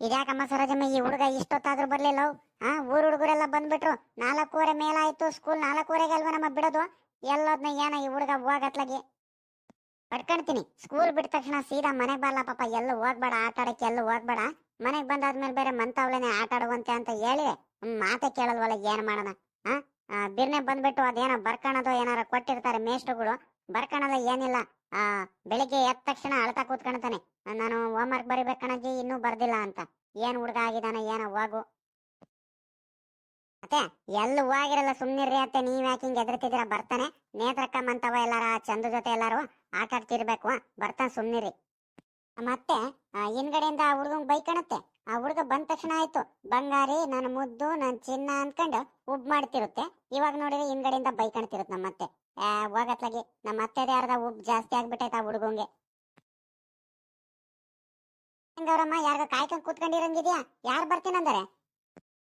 ಇದ್ಯಾಕಮ್ಮ ಸರೋಜಮ್ಮ ಈ ಹುಡುಗ ಇಷ್ಟೊತ್ತಾದ್ರೂ ಬರ್ಲಿಲ್ಲ? ಆ ಊರ್ ಹುಡುಗರೆಲ್ಲ ಬಂದ್ಬಿಟ್ರು. ನಾಲ್ಕೂವರೆ ಮೇಲಾಯ್ತು ಸ್ಕೂಲ್ ನಾಲ್ಕೂವರೆಗೆ ಅಲ್ವಾ ನಮ್ಮ ಬಿಡೋದು? ಎಲ್ಲೋದ್ನ ಏನ ಈ ಹುಡುಗ ಹೋಗತ್ಲಾಗಿ ಪಡ್ಕೊಂತೀನಿ ಸ್ಕೂಲ್ ಬಿಟ್ಟ ತಕ್ಷಣ ಸೀದಾ ಮನೆಗ್ ಬರಲ್ಲ ಪಾಪ. ಎಲ್ಲೂ ಹೋಗ್ಬೇಡ ಆಟ ಆಡಕ್ಕೆ ಎಲ್ಲೂ ಹೋಗ್ಬೇಡ. ಮನೆಗ್ ಬಂದಾದ್ಮೇಲೆ ಬೇರೆ ಮಂತಾವ್ಲೇನೆ ಆಟ ಆಡುವಂತೆ ಅಂತ ಹೇಳಿ ಹ್ಮ್, ಮಾತೆ ಕೇಳಲ್ವಲ್ಲ ಏನ್ ಮಾಡೋಣ? ಆ ಬಿರ್ನೆ ಬಂದ್ಬಿಟ್ಟು ಅದೇನೋ ಬರ್ಕಣದು ಏನಾರ ಕೊಟ್ಟಿರ್ತಾರೆ ಮೇಷ್ಟ್ರುಗಳು. ಬರ್ಕಣಲ್ಲ ಏನಿಲ್ಲ. ಆ ಬೆಳಿಗ್ಗೆ ಎದ್ದ ತಕ್ಷಣ ಅಳ್ತಾ ಕೂತ್ಕೊಳ್ತಾನೆ ನಾನು ಹೋಮ್ ಹೋಮ್ವರ್ಕ್ ಬರಿಬೇಕಣಜ್ಜಿ ಇನ್ನೂ ಬರ್ದಿಲ್ಲ ಅಂತ. ಏನ್ ಹುಡುಗ ಆಗಿದಾನ ಏನೋ ಹೋಗು. ಮತ್ತೆ ಎಲ್ಲ ಹೋಗಿರಲ್ಲ ಸುಮ್ನಿರ್ರಿ ಅತ್ತೆ ನೀವ್ ಯಾಕೆ ಹಿಂಗ್ ಎದುರ್ತಿದ್ದೀರಾ ಬರ್ತಾನೆ. ನೇತ್ರಕ್ಕ ಮಂತವ ಎಲ್ಲಾರ ಚಂದ ಜೊತೆ ಎಲ್ಲಾರು ಆಟ ಆಡ್ತಿರ್ಬೇಕು. ಬರ್ತಾನೆ ಸುಮ್ನಿರಿ ಮತ್ತೆ ಹಿಂದ್ಗಡೆಯಿಂದ ಆ ಹುಡುಗಂಗ್ ಬೈಕಣತ್ತೆ ಆ ಹುಡುಗ ಬಂದ ತಕ್ಷಣ ಆಯ್ತು. ಬಂಗಾರಿ ನನ್ನ ಮುದ್ದು ನನ್ ಚಿನ್ನ ಅನ್ಕೊಂಡು ಉಬ್ ಮಾಡ್ತಿರುತ್ತೆ. ಇವಾಗ ನೋಡಿದ್ರೆ ಹಿಂದ್ಗಡೆಯಿಂದ ನಮ್ಮ ಆ, ಹೋಗತ್ಲಾಗಿ. ನಮ್ಮ ಅತ್ತೆದ ಯಾರ್ದ ಉಪ್ಪು ಜಾಸ್ತಿ ಆಗ್ಬಿಟ್ಟೈತೆ ಆ ಹುಡುಗಂಗೆ. ಹೆಂಗವ್ರಮ್ಮ, ಯಾರಿಗ ಕಾಯ್ಕೊಂಡ್ ಕೂತ್ಕೊಂಡಿರಂಗಿದ್ಯಾ? ಯಾರು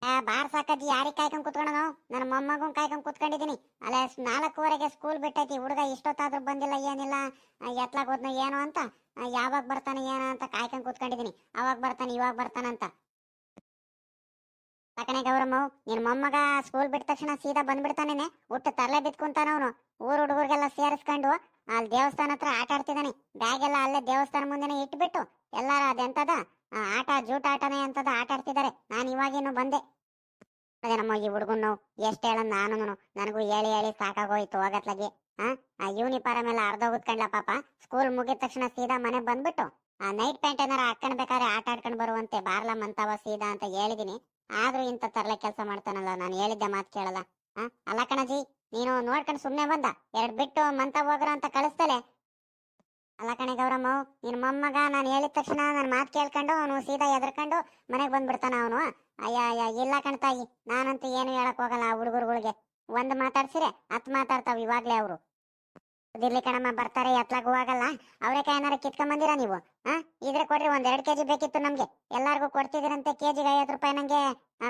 ಆ, ಬಾರ್ ಸಾಕಜ್ಜಿ ಯಾರಿಗೆ ಕಾಯ್ಕೊಂಡ್ ಕುತ್ಕೊಂಡನು? ನನ್ನ ಮೊಮ್ಮಗು ಕಾಯ್ಕೊಂಡ್ ಕೂತ್ಕೊಂಡಿದ್ದೀನಿ ಅಲ್ಲ ನಾಲ್ಕೂವರೆಗೆ ಸ್ಕೂಲ್ ಬಿಟ್ಟೈತಿ ಹುಡುಗ ಇಷ್ಟೊತ್ತಾದ್ರೂ ಬಂದಿಲ್ಲ, ಏನಿಲ್ಲ ಎತ್ಲಾಗ್ ಹೋದ್ನ ಏನು ಅಂತ ಯಾವಾಗ ಬರ್ತಾನೆ, ಏನೋ ಅಂತ ಕಾಯ್ಕೊಂಡ್ ಕೂತ್ಕೊಂಡಿದ್ದೀನಿ ಅವಾಗ ಬರ್ತಾನೆ, ಇವಾಗ ಬರ್ತಾನಂತ. ಸಾಕಣೆ ಗೌರಮ್ಮ ನಿನ್ ಮೊಮ್ಮಗ ಸ್ಕೂಲ್ ಬಿಟ್ಟ ತಕ್ಷಣ ಸೀದಾ ಬಂದ್ಬಿಡ್ತಾನೇನೆ. ಹುಟ್ಟು ತರಲೆ ಬಿತ್ಕೊಂತಾನ ಅವನು. ಊರ್ ಹುಡುಗರಿಗೆಲ್ಲ ಸೇರಿಸ್ಕೊಂಡು ಅಲ್ಲಿ ದೇವಸ್ಥಾನ ಹತ್ರ ಆಟ ಆಡ್ತಿದ್ದಾನೆ ಬ್ಯಾಗ್ ಎಲ್ಲ ಅಲ್ಲೇ ದೇವಸ್ಥಾನ ಮುಂದೆನೆ ಇಟ್ಬಿಟ್ಟು ಎಲ್ಲಾರ ಅದೆಂತದ? ಆಟ ಜೂಟ ಆಟನೇ ಅಂತದ ಆಟ ಆಡ್ತಿದ್ದಾರೆ ನಾನು ಇವಾಗೇನು ಬಂದೆ. ಅದೇ ನಮ್ಮ ಈ ಹುಡುಗನ್ ನೋವು. ಎಷ್ಟು ಹೇಳ ನಾನು ನನಗೂ ಹೇಳಿ ಹೇಳಿ ಸಾಕಾಗೋಯ್ತು ಹೋಗತ್ಲಾಗಿ ಆ ಯೂನಿಫಾರ್ಮ್ ಎಲ್ಲ ಅರ್ಧ ಉತ್ಕೊಂಡ್ಲ ಪಾಪ. ಸ್ಕೂಲ್ ಮುಗಿದ ತಕ್ಷಣ ಸೀದಾ ಮನೆ ಬಂದ್ಬಿಟ್ಟು, ಆ ನೈಟ್ ಪ್ಯಾಂಟ್ ಏನಾರ ಹಾಕೊಂಡ್ಬೇಕಾದ್ರೆ ಆಟ ಆಡ್ಕೊಂಡ್ ಬರುವಂತೆ ಬಾರ್ಲಾ ಮಂತವ ಸೀದಾ ಅಂತ ಹೇಳಿದೀನಿ. ಆದ್ರೂ ಇಂಥ ತರಲೆ ಕೆಲಸ ಮಾಡ್ತಾನಲ್ಲ, ನಾನು ಹೇಳಿದ್ದೆ ಮಾತು ಕೇಳಲ್ಲ. ಆ, ಅಲ್ಲ ಕಣಜಿ, ನೀನು ನೋಡ್ಕೊಂಡು ಸುಮ್ಮನೆ ಬಂದ. ಎರಡ್ ಬಿಟ್ಟು ಮಂತ ಹೋಗ್ರ ಅಂತ ಕಳಿಸ್ತಲೆ. ಅಲ್ಲ ಕಣೆ ಗೌರಮ್ಮ, ನಿನ್ ಮೊಮ್ಮಗ ನಾನು ಹೇಳಿದ ತಕ್ಷಣ ನನ್ನ ಮಾತು ಕೇಳ್ಕೊಂಡು ಅವನು ಸೀದಾ ಎದ್ರಕೊಂಡು ಮನೆಗೆ ಬಂದ್ಬಿಡ್ತಾನ ಅವನು. ಅಯ್ಯ ಅಯ್ಯ, ಇಲ್ಲ ಕಣ್ತಾಯಿ ನಾನಂತೂ ಏನು ಹೇಳಕ್ ಹೋಗಲ್ಲ ಆ ಹುಡುಗರುಗಳಿಗೆ. ಒಂದು ಮಾತಾಡ್ಸಿರೆ ಹತ್ತು ಮಾತಾಡ್ತಾವ ಇವಾಗ್ಲೇ ಅವರು. ಇರ್ಲಿ ಕಣಮ್ಮ, ಬರ್ತಾರೆ, ಎತ್ಲಾಗ ಹೋಗಲ್ಲ ಅವರೇಕಾಯಿ ಏನಾರ ಕಿತ್ಕೊಂಡ್ ಬಂದಿರಾ ನೀವು? ಹಾ ಇದ್ರೆ ಕೊಡ್ರಿ, ಒಂದ್ ಎರಡ್ ಕೆಜಿ ಬೇಕಿತ್ತು ನಮ್ಗೆ. ಎಲ್ಲಾರ್ಗು ಕೊಡ್ತಿದಿರಂತೆ ಕೆಜಿಗೆ ಐವತ್ತು ರೂಪಾಯಿ ನಂಗೆ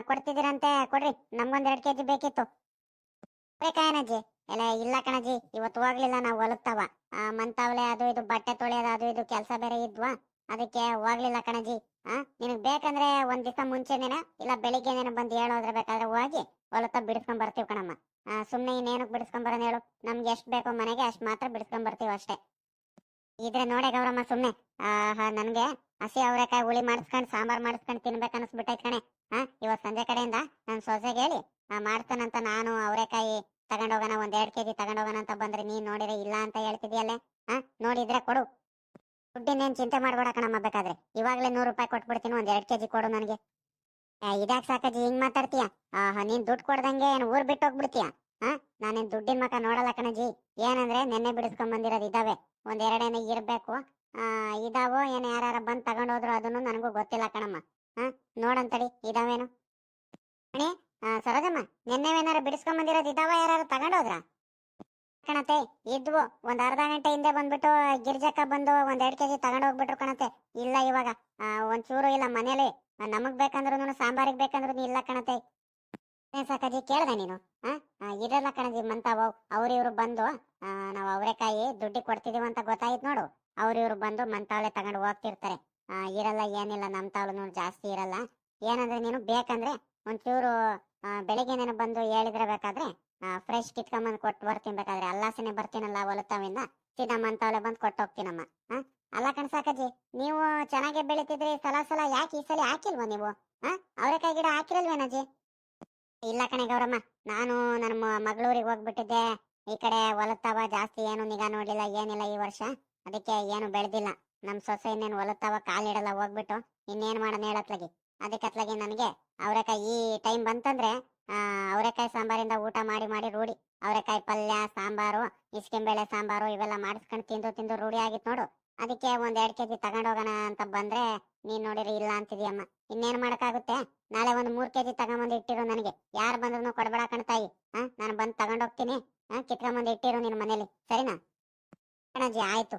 ಕೊಡ್ತಿದಿರಂತೆ ಕೊಡ್ರಿ. ನಮ್ಗೊಂದ್ ಎರಡ್ ಕೆಜಿ ಬೇಕಿತ್ತು. ಬೇಕಾಯನಜ್ಜಿ ಎಲ್ಲ ಇಲ್ಲ ಕಣಜಿ ಇವತ್ತು ಹೋಗ್ಲಿಲ್ಲ, ನಾವು ಹೊಲುತ್ತವ. ಮಂತಾವ್ಲೆ ಅದು ಇದು, ಬಟ್ಟೆ ತೊಳೆಯೋದು ಅದು ಇದು, ಕೆಲಸ ಬೇರೆ ಇದ್ವಾ? ಅದಕ್ಕೆ ಹೋಗ್ಲಿಲ್ಲ ಕಣಜಿ ಆ, ನಿನಗ್ ಬೇಕಂದ್ರೆ ಒಂದ್ ದಿವಸ ಮುಂಚೆನೇನ, ಇಲ್ಲ ಬೆಳಿಗ್ಗೆನೇನ ಬಂದು ಹೇಳೋದ್ರ ಬೇಕಾದ್ರೆ ಹೋಗಿ, ಹೊಲತ್ತ ಬಿಡಿಸ್ಕೊಂಡ್ ಬರ್ತೀವಿ ಕಣಮ್ಮ. ಆ ಇನ್ನೇನಕ್ಕೆ ಬರೋನ್ ಹೇಳು. ನಮ್ಗೆ ಎಷ್ಟು ಬೇಕೋ ಮನೆಗೆ ಅಷ್ಟು ಮಾತ್ರ ಬಿಡಿಸ್ಕೊಂಡ್ ಬರ್ತೀವಿ ಅಷ್ಟೇ. ಇದ್ರೆ ನೋಡೆ ಗೌರಮ್ಮ ಸುಮ್ಮನೆ ನನಗೆ ಹಸಿ ಅವರೆಕಾಯಿ ಹುಳಿ ಮಾಡಿಸ್ಕೊಂಡು ಸಾಂಬಾರ್ ಮಾಡಿಸ್ಕೊಂಡು ತಿನ್ಬೇಕು ಅನ್ಸ್ಬಿಟ್ಟೈತ್ ಕಣೆ. ಹಾ, ಇವತ್ ಸಂಜೆ ಕಡೆಯಿಂದ ನಾನು ಸೊಸೆಗೆ ಹೇಳಿ ಮಾಡ್ತಾನಂತ ನಾನು ಅವರೆಕಾಯಿ ತಗೊಂಡೋಗೋಣ, ಒಂದ್ ಎರಡ್ ಕೆಜಿ ತಗೊಂಡೋಗೋಣ ಅಂತ ಬಂದ್ರೆ ನೀನ್ ನೋಡಿದ್ರೆ ಇಲ್ಲ ಅಂತ ಹೇಳ್ತಿದ್ಯಲ್ಲೇ? ಹಾ, ನೋಡಿದ್ರೆ ಕೊಡು. ದುಡ್ಡಿನೇನ್ ಚಿಂತೆ ಮಾಡ್ಬೇಡ ಕಣಮ್ಮ ಬೇಕಾದ್ರೆ. ಇವಾಗ್ಲೇ ನೂರು ರೂಪಾಯಿ ಕೊಟ್ಬಿಡ್ತೀನಿ, ಒಂದ್ ಎರಡ್ ಕೆಜಿ ಕೊಡು ನನಗೆ. ಇದಾಕ್ ಸಾಕಜ್ಜಿ ಹಿಂಗ್ ಮಾತಾಡ್ತೀಯ? ನೀನ್ ದುಡ್ಡು ಕೊಡ್ದಂಗೆ ಏನ್ ಊರ್ ಬಿಟ್ಟು ಹೋಗ್ಬಿಡ್ತೀಯ? ಹಾ? ನಾನೇನ್ ದುಡ್ಡಿನ ಮಕ ನೋಡಲ್ಲ ಕಣಜಿ ಏನಂದ್ರೆ ನೆನ್ನೆ ಬಿಡಿಸ್ಕೊಂಡ್ ಬಂದಿರೋದು ಇದಾವೆ. ಒಂದ್ ಎರಡೇನ ಇರ್ಬೇಕು. ಆ ಇದಾವೋ ಏನ್ ಯಾರ ಬಂದ್ ತಗೊಂಡೋದ್ರು ಅದನ್ನು ನನಗೂ ಗೊತ್ತಿಲ್ಲ ಕಣಮ್ಮ. ಹಾ ನೋಡಂತಡಿ ಇದಾವೇನು? ಅಣಿ ಆ, ಸರೋಜಮ್ಮ ನೆನ್ನೆವೇನಾರ ಬಿಡಿಸ್ಕೊಂಡ್ ಬಂದಿರೋದು ಇದಾವ ಯಾರು ತಗೊಂಡೋದ್ರ? ಕಣತೆ ಇದ್ವು. ಒಂದ್ ಅರ್ಧ ಗಂಟೆ ಹಿಂದೆ ಬಂದ್ಬಿಟ್ಟು ಗಿರ್ಜಕ್ಕ ಬಂದು ಒಂದ್ ಎರಡ್ ಕೆಜಿ ತಗೊಂಡ್ ಹೋಗ್ಬಿಟ್ರು ಕಣತೆ. ಇಲ್ಲ ಇವಾಗ. ಒಂಚೂರು ಇಲ್ಲ ಮನೇಲಿ. ನಮಗ್ ಬೇಕಂದ್ರು ಸಾಂಬಾರಿಗೆ ಬೇಕಂದ್ರು ಇಲ್ಲ ಕಣತೆ. ಸಾಕಾಜಿ ಕೇಳ್ದೆ ನೀನು ಇರಲ್ಲ ಕಣಜಿ ಮಂತಾವ ಅವ್ರ ಇವ್ರು ಬಂದು ನಾವು ಅವರೆಕಾಯಿ ದುಡ್ಡಿ ಕೊಡ್ತಿದೀವಿ ಅಂತ ಗೊತ್ತಾಯ್ತು ನೋಡು. ಅವ್ರ ಇವ್ರು ಬಂದು ಮಂತಾವಳೆ ತಗೊಂಡು ಹೋಗ್ತಿರ್ತಾರೆ. ಇರಲ್ಲ, ಏನಿಲ್ಲ, ನಮ್ ತಾವಳು ಜಾಸ್ತಿ ಇರಲ್ಲ. ಏನಂದ್ರೆ ನೀನು ಬೇಕಂದ್ರೆ ಒಂಚೂರು ಬೆಳಿಗ್ಗೆ ನೀನು ಬಂದು ಹೇಳಿದ್ರೆ ಬೇಕಾದ್ರೆ ಫ್ರೆಶ್ ಕಿತ್ಕೊಂಬಂದು ಕೊಟ್ಟು ಬರ್ತೀನಿ ಬೇಕಾದ್ರೆ. ಅಲ್ಲಾಸನೆ ಬರ್ತೀನಲ್ಲ ಹೊಲತಾವಿಂದ ಸೀದಾ ಮಂತಾವಳೆ ಬಂದು ಕೊಟ್ಟು ಹೋಗ್ತೀನಮ್ಮ? ಅಲ್ಲ ಕಣ್ ಸಾಕಾಜಿ ನೀವು ಚೆನ್ನಾಗಿ ಬೆಳಿತಿದ್ರಿ ಸಲ ಸಲ ಯಾಕೆ ಈ ಸಲ ಹಾಕಿಲ್ವಾ ನೀವು? ಆ ಅವರೆಕಾಯಿ ಗಿಡ ಹಾಕಿರಲ್ವೇನಜ್ಜಿ ಇಲ್ಲ ಕಣೆ ಗೌರಮ್ಮ, ನಾನು ನನ್ನ ಮ- ಮಗಳೂರಿಗೆ ಹೋಗ್ಬಿಟ್ಟಿದ್ದೆ. ಈ ಕಡೆ ಹೊಲತ್ತಾವ ಜಾಸ್ತಿ, ಏನು ನಿಗಾ ನೋಡ್ಲಿಲ್ಲ, ಏನಿಲ್ಲ ಈ ವರ್ಷ. ಅದಕ್ಕೆ ಏನು ಬೆಳೆದಿಲ್ಲ. ನಮ್ಮ ಸೊಸೆ ಇನ್ನೇನು ಹೊಲತ್ತಾವ ಕಾಲಿಡಲ್ಲ ಹೋಗ್ಬಿಟ್ಟು. ಇನ್ನೇನು ಮಾಡೋಣ ಹೇಳತ್ಲಾಗಿ ಅದಕ್ಕೆ ಅತ್ಲಾಗಿ ನನಗೆ ಅವರೆಕಾಯಿ, ಈ ಟೈಮ್ ಬಂತಂದ್ರೆ ಅವರೆಕಾಯಿ ಸಾಂಬಾರಿಂದ ಊಟ ಮಾಡಿ ಮಾಡಿ ರೂಢಿ. ಅವರೆಕಾಯಿ ಪಲ್ಯ, ಸಾಂಬಾರು ಇಸ್ಕೆಂಬೇಳೆ ಸಾಂಬಾರು ಇವೆಲ್ಲ ಮಾಡಿಸ್ಕೊಂಡು ತಿಂದು ತಿಂದು ರೂಢಿ ಆಗಿತ್ತು ನೋಡು. ಅದಕ್ಕೆ ಒಂದ್ ಎರಡ್ ಕೆಜಿ ತಗೊಂಡೋಗೋಣ ಅಂತ ಬಂದ್ರೆ ನೀನ್ ನೋಡಿರಿ ಇಲ್ಲ ಅಂತಿದ್ಯಮ್ಮ. ಇನ್ನೇನ್ ಮಾಡಕ್ಕಾಗುತ್ತೆ? ನಾಳೆ ಒಂದ್ ಮೂರ್ ಕೆಜಿ ತಗೊಂಬಂದ್ ಇಟ್ಟಿರು ನನಗೆ. ಯಾರು ಬಂದ್ರು ಕೊಡಬೇಡ ಕಣ್ತಾಯಿ ಹಾ ನಾನು ಬಂದ್ ತಗೊಂಡೋಗ್ತೀನಿ ಹಾ ಕಿತ್ಕೊಂಬಂದ್ ಇಟ್ಟಿರು ನಿನ್ ಮನೇಲಿ. ಸರಿನಾ? ಕಣಜಿ ಆಯ್ತು.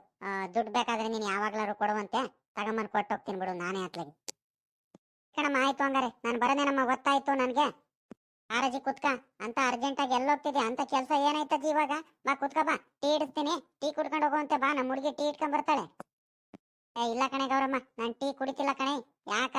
ದುಡ್ಡು ಬೇಕಾದ್ರೆ ನೀನ್ ಯಾವಾಗ್ಲಾರು ಕೊಡುವಂತೆ. ತಗೊಂಬಂದ್ ಕೊಟ್ಟೋಗ್ತೀನಿ ಬಿಡು, ನಾನೇ ಅತ್ಲಾಗಿ. ಕಣಮ್ಮ, ಆಯ್ತು ಹಂಗಾರೆ. ನಾನು ಬರೋದೇನಮ್ಮ, ಗೊತ್ತಾಯ್ತು ನನ್ಗೆ? ಆರಜಿ ಕುತ್ಕ ಅಂತ ಅರ್ಜೆಂಟ್ ಆಗಿ ಎಲ್ಲೋಗ್ತಿದ್ಯಾ ಅಂತ ಕೆಲಸ ಏನಾಯ್ತಜ್ಜಿ ಇವಾಗ? ಬಾ ಕುತ್ಕ ಬಾ. ಟೀ ಇಡಿಸ್ತೀನಿ. ಟೀ ಕುಡ್ಕೊಂಡು ಹೋಗುವಂತೆ ಬಾ ನಮ್ಮ ಹುಡುಗಿ ಟೀ ಇಟ್ಕೊಂಡ್ ಬರ್ತಾಳೆ ಏ ಇಲ್ಲ ಕಣೆ ಗೌರಮ್ಮ ನಾನ್ ಟೀ ಕುಡಿತಿಲ್ಲ ಕಣೆ. ಯಾಕ?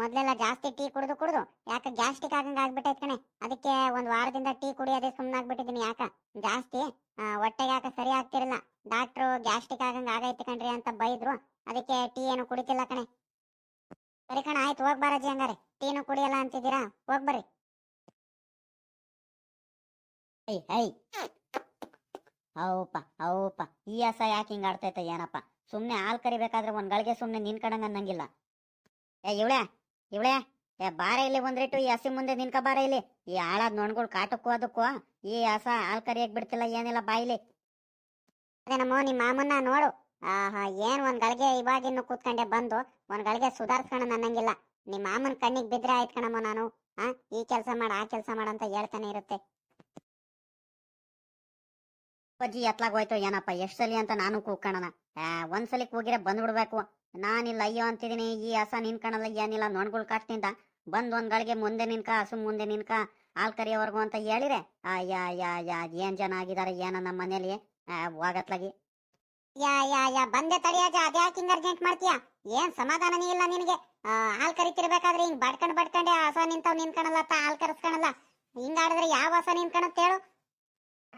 ಮೊದಲೆಲ್ಲ ಜಾಸ್ತಿ ಟೀ ಕುಡಿದು ಕುಡಿದು ಯಾಕೆ ಗ್ಯಾಸ್ಟಿಕ್ ಆಗಂಗ ಆಗ್ಬಿಟ್ಟೈತೆ ಕಣೆ. ಅದಕ್ಕೆ ಒಂದ್ ವಾರದಿಂದ ಟೀ ಕುಡಿಯೋದೇ ಸುಮ್ಮನಾಗ್ಬಿಟ್ಟಿದ್ದೀನಿ ಯಾಕ? ಜಾಸ್ತಿ ಆ, ಹೊಟ್ಟೆಗೆ ಯಾಕೆ ಸರಿ ಆಗ್ತಿರಲಿಲ್ಲ. ಡಾಕ್ಟ್ರು ಗ್ಯಾಸ್ಟಿಕ್ ಆಗಂಗ ಆಗೈತಿ ಕಣ್ರಿ ಅಂತ ಬೈದ್ರು. ಅದಕ್ಕೆ ಟೀ ಏನು ಕುಡಿತಿಲ್ಲ ಕಣೆ. ಸರಿ ಕಣ ಆಯ್ತು ಹೋಗ್ಬಾರಜಿ ಹಂಗಾರೆ. ಟೀನು ಕುಡಿಯಲ್ಲ ಅಂತಿದ್ದೀರಾ? ಹೋಗ್ ಬರ್ರಿ. ಐ ಐ ಹೌಪ ಹೌಪ. ಈ ಹಸ ಯಾಕೆ ಹಿಂಗ ಆಡ್ತೈತೆ ಏನಪ್ಪ? ಸುಮ್ನೆ ಹಾಲ್ ಕರಿಬೇಕಾದ್ರೆ ಒಂದ್ ಗಳಿಗೆ ಸುಮ್ನೆ ನಿನ್ಕಡಂಗ ಅನ್ನಂಗಿಲ್ಲ. ಏ, ಇವಳೆ ಇವಳೆ. ಏ, ಬಾರ ಇಲ್ಲಿ ಒಂದ್ರಿಟ್ಟು ಈ ಹಸಿ ಮುಂದೆ ನಿನ್ಕ ಬಾರ ಇಲ್ಲಿ. ಈ ಹಾಳಾದ್ ನೊಣ್ಗಳು ಕಾಟಕ್ಕೂ ಅದಕ್ಕೂ. ಈ ಹಸ ಹಾಲ್ ಕರಿಯಕ್ ಬಿಡ್ತಿಲ್ಲ, ಏನಿಲ್ಲ ಬಾಯಿಲಿ ಅದೇ ನಮ್ಮ ನಿಮ್ಮ ಮಾಮನ್ನ ನೋಡು. ಆಹಾ, ಏನ್ ಒಂದ್ ಗಳಿಗೆ ಇವಾಗಿನ್ನು ಕೂತ್ಕೊಂಡೆ ಬಂದು ಒಂದ್ ಗಳಿಗೆ ಸುಧಾರ್ಸ್ಕೊಂಡ ಅನ್ನಂಗಿಲ್ಲ. ನಿಮ್ಮ ಮಾಮನ್ ಕಣ್ಣಿಗೆ ಬಿದ್ರೆ ಆಯ್ತು ಕಣಮ್ಮ ನಾನು. ಆ, ಈ ಕೆಲಸ ಮಾಡ, ಆ ಕೆಲಸ ಮಾಡ ಅಂತ ಹೇಳ್ತಾನೆ ಇರುತ್ತೆ. ಅಜ್ಜಿ ಎತ್ಲಾಗ್ ಹೋಯ್ತು ಏನಪ್ಪ, ಎಷ್ಟ್ ಸಲಿ ಅಂತ ನಾನು ಕೂಗ್ಕಣನ. ಆ ಒಂದ್ಸಲಿ ಕೂಗಿರೆ ಬಂದ್ಬಿಡ್ಬೇಕು. ನಾನಿಲ್ಲ, ಅಯ್ಯೋ ಅಂತಿದೀನಿ, ಈ ಹಸ ನಿನ್ಕಣಲ್ಲ ಏನಿಲ್ಲ, ನೋಡ್ಗುಳ್ ಕಾಟ್ತಿಂದ ಬಂದ್ ಒಂದ್ ಗಳಿಗೆ ಮುಂದೆ ನಿನ್ಕ, ಹಸು ಮುಂದೆ ನಿನ್ಕ, ಹಾಲ್ ಕರಿಯೋವರ್ಗು ಅಂತ ಹೇಳಿರೆ. ಯಾ ಯಾ ಯಾ ಏನ್ ಜನ ಆಗಿದಾರೆ, ಏನ ನಮ್ಮ ಮನೇಲಿ? ಹೋಗತ್ಲಾಗಿ. ಯಾ ಯಾ ಯಾ ಬಂದೆ ತಡಿಯಾಜ ಅದ್ಯಾಕೆ ಹಿಂಗ್ ಅರ್ಜೆಂಟ್ ಮಾಡ್ತೀಯ? ಏನ್ ಸಮಾಧಾನನೇ ಇಲ್ಲ ನಿನಗೆ? ಹಾಲ್ ಕರಿತಿರ್ಬೇಕಾದ್ರೆ ಹಿಂಗ್ ಬಡ್ಕಂಡ್ ಬಡ್ಕೊಂಡೆ ಹಸ ನಿಂತಾವ್ ನಿನ್ಕಣಲ್ಲ ಹಾಲ್ ಕರ್ಸ್ಕಣಲ್ಲ. ಹಿಂಗಾಡಿದ್ರೆ ಯಾವ ಹಸ ನಿನ್ಕಣತ್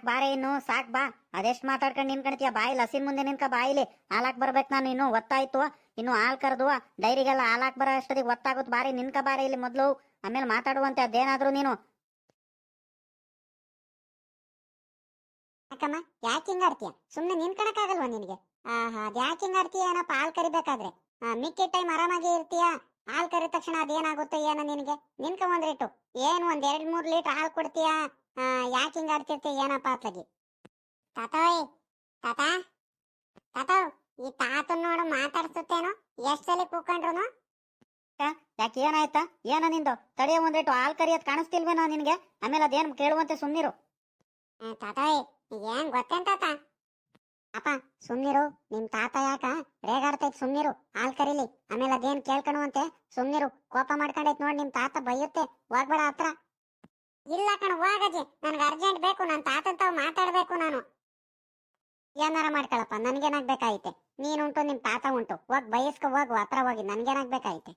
ಹೇಳು ಬಾರೆ ಇನ್ನು, ಸಾಕ್ ಬಾ. ಅದೆಷ್ಟ್ ಮಾತಾಡ್ಕೊಂಡ್ ನಿನ್ಕಣ್ತೀಯ ಬಾಯಿ ಲಸಿನ್ ಮುಂದೆ ನಿನ್ಕ ಬಾಯಿಲಿ ಹಾಲಾಕ್ ಬರ್ಬೇಕು ನಾನು ಇನ್ನು, ಒತ್ತಾಯ್ತು. ಇನ್ನು ಹಾಲ್ ಕರೆದು, ಡೈರಿಗೆಲ್ಲ ಹಾಲಾಕ್ ಬರೋ ಅಷ್ಟೊತ್ತಿಗೆ ಗೊತ್ತಾಗುತ್ತೆ ಬಾರಿ ನಿನ್ಕ ಬಾರಿ ಇಲ್ಲಿ ಮೊದ್ಲು. ಆಮೇಲೆ ಮಾತಾಡುವಂತೆ, ಅದೇನಾದ್ರೂ ನೀನು. ಯಾಕಮ್ಮ, ಯಾಕೆ ಹಿಂಗ ಆಡ್ತೀಯ? ಸುಮ್ನೆ ನಿನ್ಕಣಕ್ಕಾಗಲ್ವಾ ನಿನಗೆ? ಆಹಾ ಅದ್ಯಾಕೆ ಹಿಂಗ ಆಡ್ತೀಯ? ಏನಪ್ಪ ಹಾಲ್ ಕರಿಬೇಕಾದ್ರೆ. ಮಿಕ್ಕಿ ಟೈಮ್ ಆರಾಮಾಗಿ ಇರ್ತೀಯ? ಹಾಲ್ ಕರಿದ ತಕ್ಷಣ ಅದೇನಾಗುತ್ತೆ ಏನೋ ನಿನಗೆ? ನಿನ್ಕ ಒಂದ್ರಿಟ್ಟು ಏನ್, ಒಂದ್ ಎರಡ್ ಮೂರ್ ಲೀಟರ್ ಹಾಲ್ ಕೊಡ್ತೀಯ? ಯಾಕೆ ಹಿಂಗ್ ಆಡ್ತಿರ್ತೀಯ ಏನಪ್ಪ ಅತ್ತಗಿ? ತಾತೋಯ್ ತಾತ? ತಾತೋ ಈ ತಾತನ್ ನೋಡು ಮಾತಾಡ್ಸುತ್ತೇನೋ? ಎಷ್ಟ್ ಸಲ ಕೂಕೊಂಡ್ರು ಯಾಕೆ ಏನಾಯ್ತಾ? ಏನ ನಿಂದು? ತಡೆಯ ಒಂದಿಟ್ಟು ಹಾಲ್ ಕರಿಯೋದ್ ಕಾಣಿಸ್ತಿಲ್ವೇನೋ ನಿನ್ಗೆ? ಆಮೇಲೆ ಅದೇನ್ ಕೇಳುವಂತೆ ಸುಮ್ನಿರು. ತಾತಾಯ್ ಏನ್ ಗೊತ್ತೇನ್ ತಾತ? ಅಪ್ಪ ಸುಮ್ನಿರು. ನಿಮ್ ತಾತ ಯಾಕ ರೇಗಾಡ್ತೈತ್ ಸುಮ್ನಿರು. ಹಾಲ್ ಕರೀಲಿ. ಆಮೇಲೆ ಅದೇನ್ ಕೇಳ್ಕಣುವಂತೆ ಸುಮ್ನಿರು. ಕೋಪ ಮಾಡ್ಕೊಂಡೈತ್ ನೋಡ್ ನಿಮ್ ತಾತ ಬೈಯುತ್ತೆ. ಹೋಗ್ಬೇಡ ಹತ್ರ. ಇಲ್ಲ ಕಣ ಹೋಗಜಿ ನನಗೆ ಅರ್ಜೆಂಟ್ ಬೇಕು ನನ್ನ ತಾತನ್ ತಾವ್ ಮಾತಾಡ್ಬೇಕು ನಾನು. ಏನಾರ ಮಾಡ್ಕೊಳಪ್ಪ ನನ್ಗೇನಾಗ್ಬೇಕಾಯ್ತೆ? ನೀನುಂಟು ನಿಮ್ ತಾತ ಉಂಟು. ಹೋಗ್ ಬಯಸ್ಕೊ ಹೋಗು ಹತ್ರ ಹೋಗಿ ನನ್ಗೇನಾಗ್ಬೇಕಾಯ್ತೆ?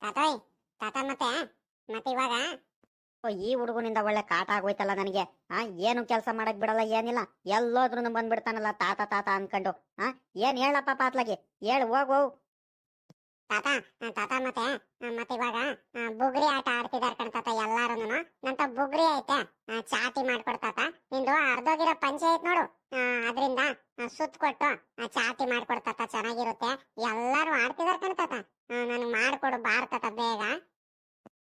ತಾತಾಯ್ ತಾತ ಮತ್ತೆ ಮತ್ತೆ ಇವಾಗ? ಓ, ಈ ಹುಡುಗನಿಂದ ಒಳ್ಳೆ ಕಾಟ ಆಗೋಯ್ತಲ್ಲ ನನಗೆ. ಆ ಏನು ಕೆಲಸ ಮಾಡಕ್ ಬಿಡಲ್ಲ ಏನಿಲ್ಲ. ಎಲ್ಲೋದ್ರೂ ಬಂದ್ಬಿಡ್ತಾನಲ್ಲ ತಾತ ತಾತ ಅನ್ಕೊಂಡು. ಆ ಏನ್ ಹೇಳಪ್ಪ ಪಾತ್ಲಾಗಿ? ಹೇಳು ಹೋಗ್. ತಾತ ತಾತ ಮತ್ತೆ ಮತ್ತೆ ಇವಾಗ ಬುಗ್ರಿ ಆಟ ಆಡ್ತಿದಾರ ಕಣ್ತಾತ ಎಲ್ಲಾರುನು ನಂತ ಬುಗ್ರಿ ಐತೆ ಚಾಟಿ ಮಾಡ್ಕೊಡ್ತಾತ ನಿಂದು ಅರ್ಧೋಗಿರೋ ಪಂಚಾಯತ್ ನೋಡು. ಆ, ಅದ್ರಿಂದ ಆ, ಸುತ್ತ ಕೊಟ್ಟು ಚಾಟಿ ಮಾಡ್ಕೊಡ್ತಾತ ಚೆನ್ನಾಗಿರುತ್ತೆ. ಎಲ್ಲಾರು ಆಡ್ತಿದಾರ ಕಣ್ತಾತ ನನಗೆ ಮಾಡ್ಕೊಡು ಬಾರ್ತಾತ ಬೇಗ.